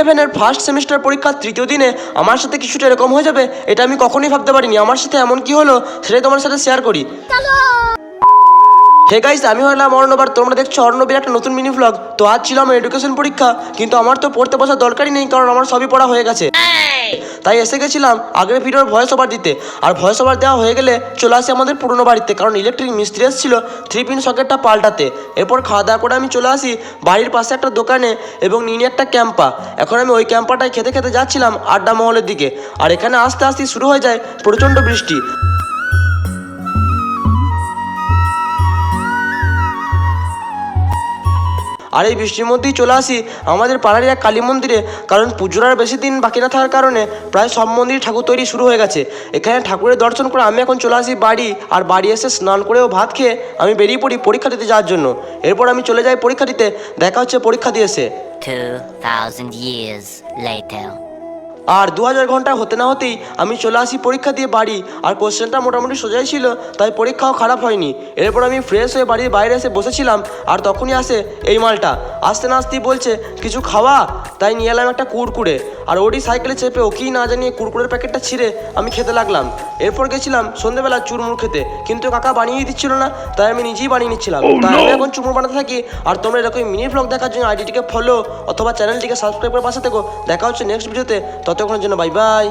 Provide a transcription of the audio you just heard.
ইলেভেনের first semester পরীক্ষার তৃতীয় দিনে আমার সাথে কিছুটা এরকম হয়ে যাবে এটা আমি কখনোই ভাবতে পারিনি। আমার সাথে এমন কি হলো সেটাই তোমার সাথে শেয়ার করি। হে গাইস আমি হলাম অর্ণব আর তোমরা দেখছ অর্ণবের একটা নতুন মিনি ভ্লগ তো আজ ছিল আমার এডুকেশন পরীক্ষা কিন্তু আমার তো পড়তে বসার দরকারই নেই কারণ আমার সবই পড়া হয়ে গেছে। তাই এসে গেছিলাম আগের ভিডিওর ভয়েস ওভার দিতে। আর ভয়েস ওভার দেওয়া হয়ে গেলে চলে আসি আমাদের পুরনো বাড়িতে, কারণ ইলেকট্রিক মিস্ত্রি এসেছিল থ্রি পিন সকেটটা পাল্টাতে। এরপর খাওয়া দাওয়া করে আমি চলে আসি বাড়ির পাশে একটা দোকানে এবং নিয়ে একটা ক্যাম্পা এখন আমি ওই ক্যাম্পাটায় খেতে খেতে যাচ্ছিলাম আড্ডা মহলের দিকে। আর এখানে আস্তে আস্তে শুরু হয়ে যায় প্রচণ্ড বৃষ্টি। আর এই বৃষ্টির মধ্যেই চলে আসি। আমাদের পাড়ার এক কালী মন্দিরে কারণ পুজোর আর বেশি দিন বাকি না থাকার কারণে প্রায় সব মন্দিরে ঠাকুর তৈরি শুরু হয়ে গেছে। এখানে ঠাকুরের দর্শন করে আমি এখন চলে আসি বাড়ি আর বাড়ি এসে স্নান করেও ভাত খেয়ে আমি বেরিয়ে পড়ি পরীক্ষা দিতে যাওয়ার জন্য। এরপর আমি চলে যাই পরীক্ষা দিতে দেখা হচ্ছে পরীক্ষা দিয়ে এসে 2,000 years later. আর দু হাজার ঘণ্টা হতে না হতেই আমি চলে আসি পরীক্ষা দিয়ে বাড়ি। আর কোশ্চেনটা মোটামুটি সোজাই ছিল, তাই পরীক্ষাও খারাপ হয়নি। এরপর আমি ফ্রেশ হয়ে বাড়ির বাইরে এসে বসেছিলাম, আর তখনই আসে এই মালটা। আসতে না আসতেই বলছে কিছু খাওয়া? তাই নিয়ে এলাম একটা কুরকুরে। আর ওরই সাইকেলে চেপে ওকেই না জানিয়ে কুরকুরের প্যাকেটটা ছিঁড়ে আমি খেতে লাগলাম। এরপর গেছিলাম সন্ধেবেলা চুরমুর খেতে কিন্তু কাকা বানিয়ে দিচ্ছিল না তাই আমি নিজেই বানিয়ে নিচ্ছিলাম। তাই আমি এখন চুরমুর বানাতে থাকি আর তোমরা এরকম মিনি ব্লগ দেখার জন্য আইডিটিকে ফলো অথবা চ্যানেলটিকে সাবস্ক্রাইব করে পাশে থেকো। দেখা হচ্ছে নেক্সট ভিডিওতে ততক্ষণের জন্য বাই বাই